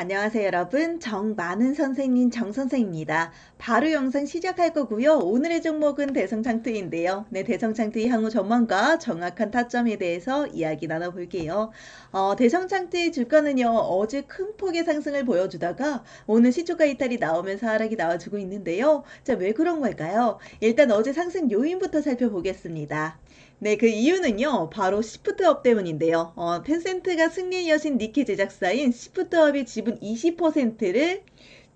안녕하세요 여러분 정많은 선생님 정선생입니다. 바로 영상 시작할 거고요. 오늘의 종목은 대성창트인데요. 네 대성창트의 향후 전망과 정확한 타점에 대해서 이야기 나눠볼게요. 어, 대성창트의 주가는요 어제 큰 폭의 상승을 보여주다가 오늘 시초가 이탈이 나오면서 하락이 나와주고 있는데요. 자 왜 그런 걸까요? 일단 어제 상승 요인부터 살펴보겠습니다. 네, 그 이유는요, 바로 시프트업 때문인데요. 어, 텐센트가 승리의 여신 니케 제작사인 시프트업의 지분 20%를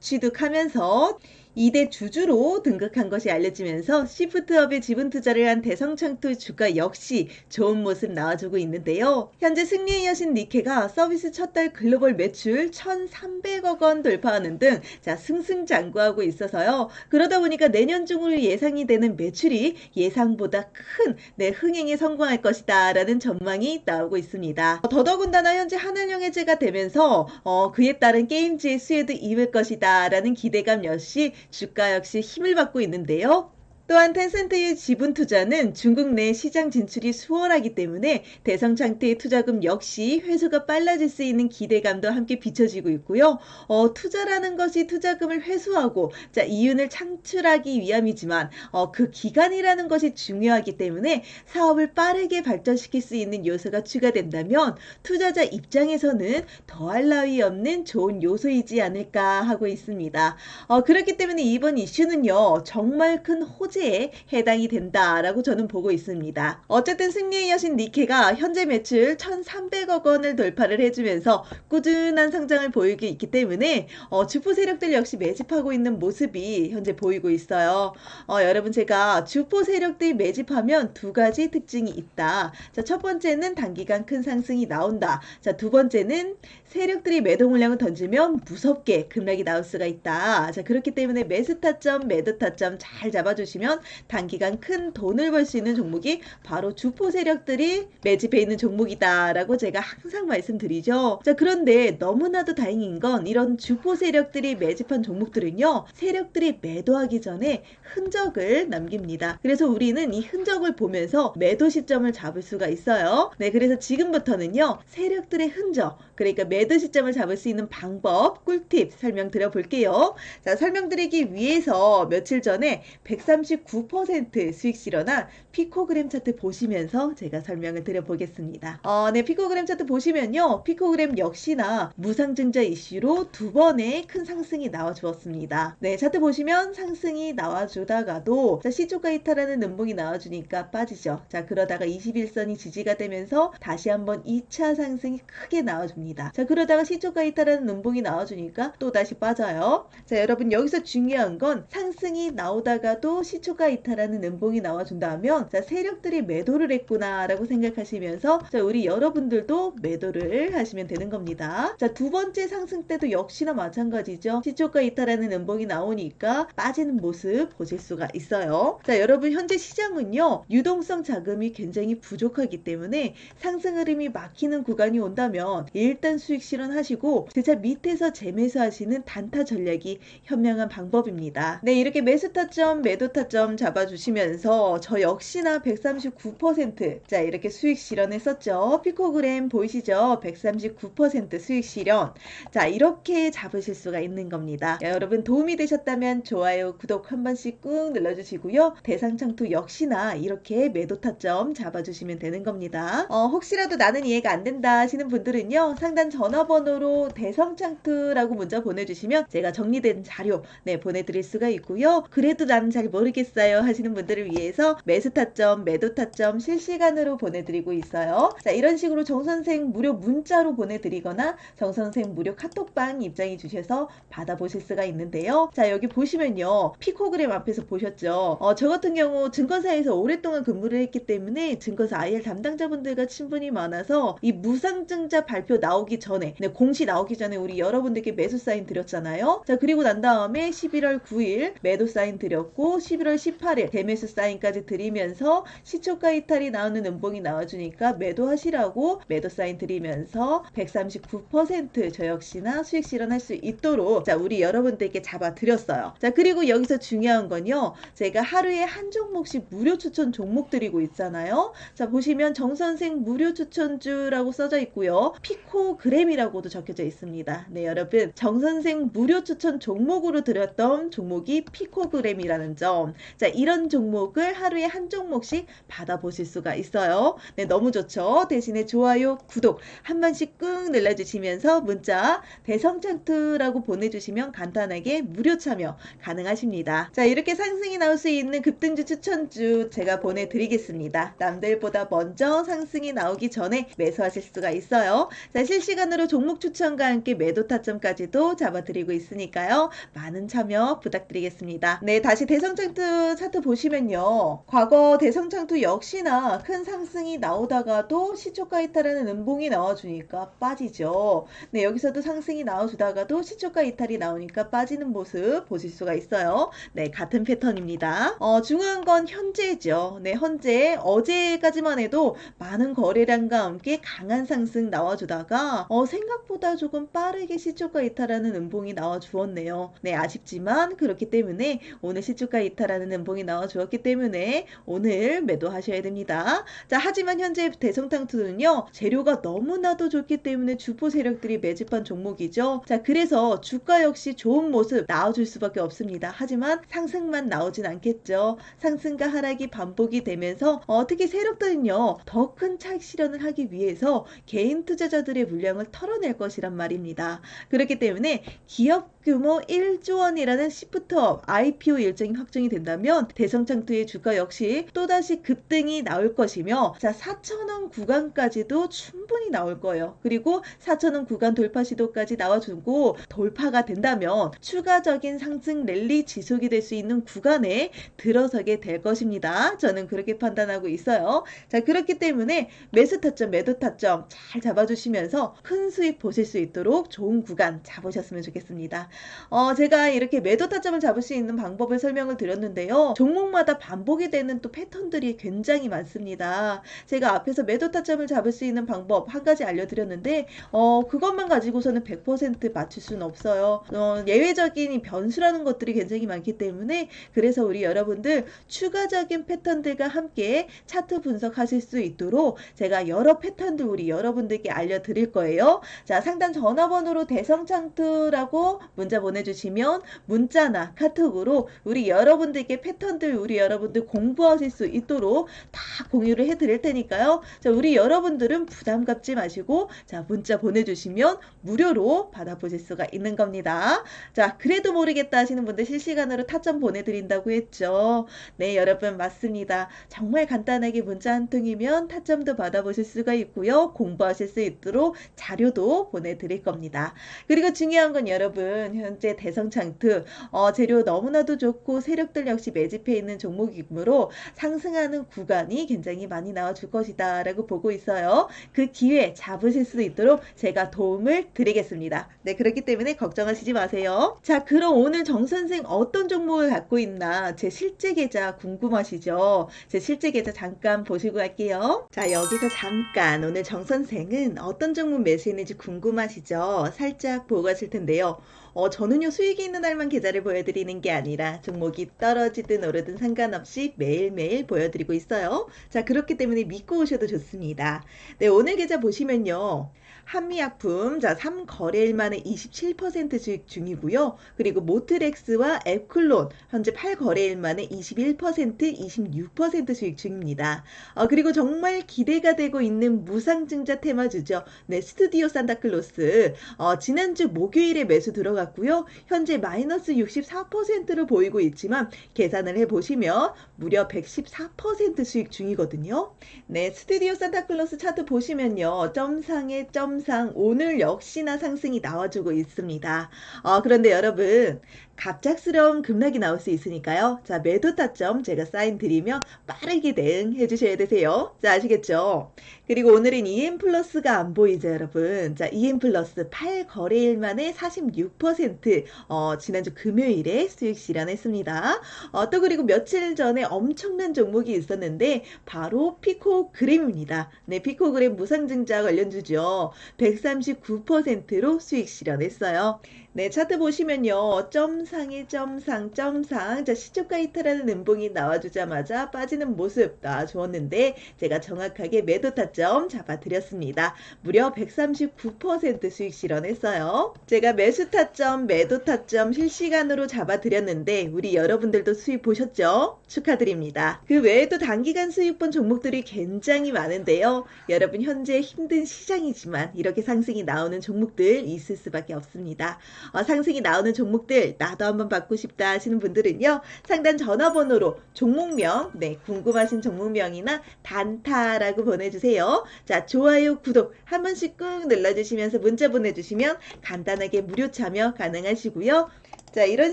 취득하면서 2대 주주로 등극한 것이 알려지면서 시프트업에 지분 투자를 한 대성창투 주가 역시 좋은 모습 나와주고 있는데요. 현재 승리의 여신 니케가 서비스 첫 달 글로벌 매출 1,300억 원 돌파하는 등 자, 승승장구하고 있어서요. 그러다 보니까 내년 중으로 예상이 되는 매출이 예상보다 큰 네, 흥행에 성공할 것이다 라는 전망이 나오고 있습니다. 더더군다나 현재 하늘령 해제가 되면서 어, 그에 따른 게임즈의 수혜도 입을 것이다 라는 기대감 역시 주가 역시 힘을 받고 있는데요. 또한 텐센트의 지분 투자는 중국 내 시장 진출이 수월하기 때문에 대성창태의 투자금 역시 회수가 빨라질 수 있는 기대감도 함께 비춰지고 있고요. 어, 투자라는 것이 투자금을 회수하고 자, 이윤을 창출하기 위함이지만 어, 그 기간이라는 것이 중요하기 때문에 사업을 빠르게 발전시킬 수 있는 요소가 추가된다면 투자자 입장에서는 더할 나위 없는 좋은 요소이지 않을까 하고 있습니다. 어, 그렇기 때문에 이번 이슈는요. 정말 큰 호재 호재에 해당이 된다라고 저는 보고 있습니다. 어쨌든 승리의 여신 니케가 현재 매출 1,300억 원을 돌파를 해주면서 꾸준한 성장을 보이고 있기 때문에 어, 주포 세력들 역시 매집하고 있는 모습이 현재 보이고 있어요. 어, 여러분 제가 주포 세력들이 매집하면 두 가지 특징이 있다. 자, 첫 번째는 단기간 큰 상승이 나온다. 자, 두 번째는 세력들이 매도 물량을 던지면 무섭게 급락이 나올 수가 있다. 자, 그렇기 때문에 매수 타점, 매도 타점 잘 잡아주시면 보면 단기간 큰 돈을 벌 수 있는 종목이 바로 주포 세력들이 매집해 있는 종목이다라고 제가 항상 말씀드리죠. 자, 그런데 너무나도 다행인 건 이런 주포 세력들이 매집한 종목들은요. 세력들이 매도하기 전에 흔적을 남깁니다. 그래서 우리는 이 흔적을 보면서 매도 시점을 잡을 수가 있어요. 네, 그래서 지금부터는요. 세력들의 흔적, 그러니까 매도 시점을 잡을 수 있는 방법, 꿀팁 설명드려 볼게요. 자, 설명드리기 위해서 며칠 전에 130 39% 수익 실현한 피코그램 차트 보시면서 제가 설명을 드려보겠습니다. 어, 네, 피코그램 차트 보시면요. 피코그램 역시나 무상증자 이슈로 두 번의 큰 상승이 나와 주었습니다. 네, 차트 보시면 상승이 나와 주다가도 자, 시초가 이탈하는 눈봉이 나와 주니까 빠지죠. 자, 그러다가 21선이 지지가 되면서 다시 한번 2차 상승이 크게 나와 줍니다. 자, 그러다가 시초가 이탈하는 눈봉이 나와 주니까 또 다시 빠져요. 자, 여러분 여기서 중요한 건 상승이 나오다가도 시초 시초가 이탈하는 음봉이 나와준다면 자 세력들이 매도를 했구나라고 생각하시면서 자 우리 여러분들도 매도를 하시면 되는 겁니다. 자 두 번째 상승 때도 역시나 마찬가지죠. 시초가 이탈하는 음봉이 나오니까 빠지는 모습 보실 수가 있어요. 자 여러분 현재 시장은요 유동성 자금이 굉장히 부족하기 때문에 상승 흐름이 막히는 구간이 온다면 일단 수익 실현하시고 제차 밑에서 재매수 하시는 단타 전략이 현명한 방법입니다. 네 이렇게 매수 타점 매도 타점 점 잡아주시면서 저 역시나 139%자 이렇게 수익 실현했었죠. 피코그램 보이시죠? 139% 수익 실현 자 이렇게 잡으실 수가 있는 겁니다. 야, 여러분 도움이 되셨다면 좋아요 구독 한 번씩 꾹 눌러주시고요. 대상창투 역시나 이렇게 매도 타점 잡아주시면 되는 겁니다. 어, 혹시라도 나는 이해가 안 된다 하시는 분들은요 상단 전화번호로 대성창투라고 문자 보내주시면 제가 정리된 자료 네 보내드릴 수가 있고요. 그래도 나는 잘 모르겠어요. 모르겠어요 하시는 분들을 위해서 매수 타점, 매도 타점 실시간으로 보내드리고 있어요. 자, 이런 식으로 정선생 무료 문자로 보내드리거나 정선생 무료 카톡방 입장해 주셔서 받아보실 수가 있는데요. 자, 여기 보시면요. 피코그램 앞에서 보셨죠? 어, 저 같은 경우 증권사에서 오랫동안 근무를 했기 때문에 증권사 IR 담당자분들과 친분이 많아서 이 무상증자 발표 나오기 전에, 네, 공시 나오기 전에 우리 여러분들께 매수 사인 드렸잖아요. 자, 그리고 난 다음에 11월 9일 매도 사인 드렸고 11월 11월 18일 대매수 사인까지 드리면서 시초가 이탈이 나오는 음봉이 나와주니까 매도하시라고 매도 사인 드리면서 139%저 역시나 수익 실현할 수 있도록 자 우리 여러분들께 잡아드렸어요. 자 그리고 여기서 중요한 건요. 제가 하루에 한 종목씩 무료 추천 종목 드리고 있잖아요. 자 보시면 정선생 무료 추천주라고 써져 있고요. 피코그램이라고도 적혀져 있습니다. 네 여러분 정선생 무료 추천 종목으로 드렸던 종목이 피코그램이라는 점. 자 이런 종목을 하루에 한 종목씩 받아보실 수가 있어요. 네 너무 좋죠. 대신에 좋아요, 구독 한 번씩 꾹 눌러주시면서 문자 대성장투라고 보내주시면 간단하게 무료 참여 가능하십니다. 자 이렇게 상승이 나올 수 있는 급등주 추천주 제가 보내드리겠습니다. 남들보다 먼저 상승이 나오기 전에 매수하실 수가 있어요. 자 실시간으로 종목 추천과 함께 매도 타점까지도 잡아드리고 있으니까요. 많은 참여 부탁드리겠습니다. 네 다시 대성장투 차트 보시면요. 과거 대성장투 역시나 큰 상승이 나오다가도 시초가 이탈하는 음봉이 나와주니까 빠지죠. 네 여기서도 상승이 나와주다가도 시초가 이탈이 나오니까 빠지는 모습 보실 수가 있어요. 네 같은 패턴입니다. 어, 중요한 건 현재죠. 네 현재 어제까지만 해도 많은 거래량과 함께 강한 상승 나와주다가 어, 생각보다 조금 빠르게 시초가 이탈하는 음봉이 나와주었네요. 네 아쉽지만 그렇기 때문에 오늘 시초가 이탈하는 음봉이 나와 주었기 때문에 오늘 매도하셔야 됩니다. 자 하지만 현재 대성탕투는요 재료가 너무나도 좋기 때문에 주포 세력들이 매집한 종목이죠. 자 그래서 주가 역시 좋은 모습 나와줄 수밖에 없습니다. 하지만 상승만 나오진 않겠죠. 상승과 하락이 반복이 되면서 어, 특히 세력들은요 더 큰 차익 실현을 하기 위해서 개인 투자자들의 물량을 털어낼 것이란 말입니다. 그렇기 때문에 기업 규모 1조 원이라는 시프트업 IPO 일정이 확정이 된다면 대성창투의 주가 역시 또다시 급등이 나올 것이며 자 4천원 구간까지도 충분히 나올 거예요. 그리고 4천원 구간 돌파 시도까지 나와주고 돌파가 된다면 추가적인 상승 랠리 지속이 될 수 있는 구간에 들어서게 될 것입니다. 저는 그렇게 판단하고 있어요. 자 그렇기 때문에 매수 타점 매도 타점 잘 잡아주시면서 큰 수익 보실 수 있도록 좋은 구간 잡으셨으면 좋겠습니다. 어, 제가 이렇게 매도 타점을 잡을 수 있는 방법을 설명을 드렸는데요. 종목마다 반복이 되는 또 패턴들이 굉장히 많습니다. 제가 앞에서 매도 타점을 잡을 수 있는 방법 한 가지 알려드렸는데, 어, 그것만 가지고서는 100% 맞출 수는 없어요. 어, 예외적인 이 변수라는 것들이 굉장히 많기 때문에, 그래서 우리 여러분들 추가적인 패턴들과 함께 차트 분석하실 수 있도록 제가 여러 패턴들 우리 여러분들께 알려드릴 거예요. 자, 상단 전화번호로 대성창투라고 문자 보내주시면 문자나 카톡으로 우리 여러분들께 패턴들 우리 여러분들 공부하실 수 있도록 다 공유를 해드릴 테니까요. 자, 우리 여러분들은 부담 갖지 마시고 자, 문자 보내주시면 무료로 받아보실 수가 있는 겁니다. 자, 그래도 모르겠다 하시는 분들 실시간으로 타점 보내드린다고 했죠. 네, 여러분 맞습니다. 정말 간단하게 문자 한 통이면 타점도 받아보실 수가 있고요. 공부하실 수 있도록 자료도 보내드릴 겁니다. 그리고 중요한 건 여러분 현재 대성창투 어, 재료 너무나도 좋고 세력들 역시 매집해 있는 종목이므로 상승하는 구간이 굉장히 많이 나와줄 것이다 라고 보고 있어요. 그 기회 잡으실 수 있도록 제가 도움을 드리겠습니다. 네 그렇기 때문에 걱정하시지 마세요. 자 그럼 오늘 정 선생 어떤 종목을 갖고 있나 제 실제 계좌 궁금하시죠? 제 실제 계좌 잠깐 보시고 갈게요. 자 여기서 잠깐 오늘 정 선생은 어떤 종목 매수했는지 궁금하시죠? 살짝 보고 가실 텐데요. 어, 저는요, 수익이 있는 날만 계좌를 보여드리는 게 아니라 종목이 떨어지든 오르든 상관없이 매일매일 보여드리고 있어요. 자, 그렇기 때문에 믿고 오셔도 좋습니다. 네, 오늘 계좌 보시면요. 한미약품, 자, 3거래일 만에 27% 수익 중이고요. 그리고 모트렉스와 앱클론, 현재 8거래일 만에 21%, 26% 수익 중입니다. 어, 그리고 정말 기대가 되고 있는 무상증자 테마주죠. 네, 스튜디오 산타클로스. 어, 지난주 목요일에 매수 들어갔고요. 현재 마이너스 64%로 보이고 있지만 계산을 해보시면 무려 114% 수익 중이거든요. 네, 스튜디오 산타클로스 차트 보시면요. 점상에 점 점상 오늘 역시나 상승이 나와주고 있습니다. 어, 그런데 여러분 갑작스러운 급락이 나올 수 있으니까요. 자, 매도 타점 제가 사인 드리며 빠르게 대응해 주셔야 되세요. 자, 아시겠죠? 그리고 오늘은 EM 플러스가 안 보이죠, 여러분? 자, EM 플러스 8거래일 만에 46% 어, 지난주 금요일에 수익 실현했습니다. 어, 또 그리고 며칠 전에 엄청난 종목이 있었는데 바로 피코 그램입니다. 네, 피코 그램 무상증자 관련주죠. 139%로 수익 실현했어요. 네, 차트 보시면요. 점 상에 점상, 점상. 자, 시초가 이탈하는 음봉이 나와주자마자 빠지는 모습 나와주었는데, 제가 정확하게 매도 타점 잡아드렸습니다. 무려 139% 수익 실현했어요. 제가 매수 타점, 매도 타점 실시간으로 잡아드렸는데, 우리 여러분들도 수익 보셨죠? 축하드립니다. 그 외에도 단기간 수익 본 종목들이 굉장히 많은데요. 여러분, 현재 힘든 시장이지만, 이렇게 상승이 나오는 종목들 있을 수밖에 없습니다. 어, 상승이 나오는 종목들 나도 한번 받고 싶다 하시는 분들은요 상단 전화번호로 종목명 네 궁금하신 종목명이나 단타라고 보내주세요. 자 좋아요 구독 한 번씩 꾹 눌러주시면서 문자 보내주시면 간단하게 무료 참여 가능하시고요 자, 이런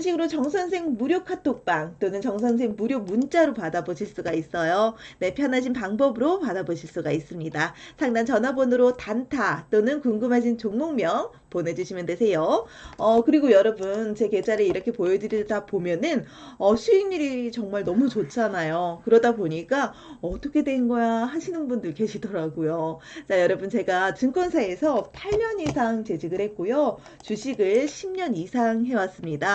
식으로 정선생 무료 카톡방 또는 정선생 무료 문자로 받아보실 수가 있어요. 네, 편하신 방법으로 받아보실 수가 있습니다. 상단 전화번호로 단타 또는 궁금하신 종목명 보내주시면 되세요. 어, 그리고 여러분, 제 계좌를 이렇게 보여드리다 보면은, 어, 수익률이 정말 너무 좋잖아요. 그러다 보니까, 어떻게 된 거야 하시는 분들 계시더라고요. 자, 여러분, 제가 증권사에서 8년 이상 재직을 했고요. 주식을 10년 이상 해왔습니다.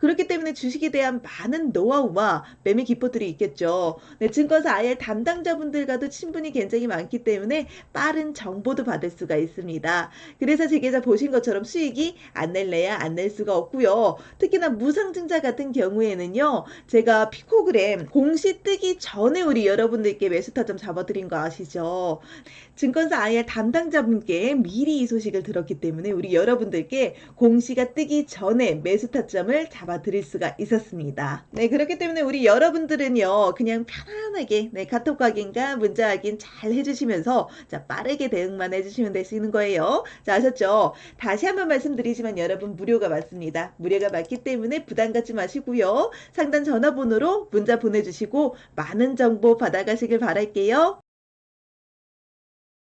그렇기 때문에 주식에 대한 많은 노하우와 매매 기법들이 있겠죠. 네, 증권사 IR 담당자분들과도 친분이 굉장히 많기 때문에 빠른 정보도 받을 수가 있습니다. 그래서 제 계좌 보신 것처럼 수익이 안 낼래야 안 낼 수가 없고요. 특히나 무상증자 같은 경우에는요. 제가 피코그램 공시 뜨기 전에 우리 여러분들께 매수타점 잡아드린 거 아시죠? 증권사 IR 담당자분께 미리 이 소식을 들었기 때문에 우리 여러분들께 공시가 뜨기 전에 매수 타점을 잡아 드릴 수가 있었습니다. 네, 그렇기 때문에 우리 여러분들은요. 그냥 편안하게 네, 카톡 확인과 문자 확인 잘 해주시면서 자 빠르게 대응만 해주시면 되시는 거예요. 자 아셨죠? 다시 한번 말씀드리지만 여러분 무료가 맞습니다. 무료가 맞기 때문에 부담 갖지 마시고요. 상단 전화번호로 문자 보내주시고 많은 정보 받아가시길 바랄게요.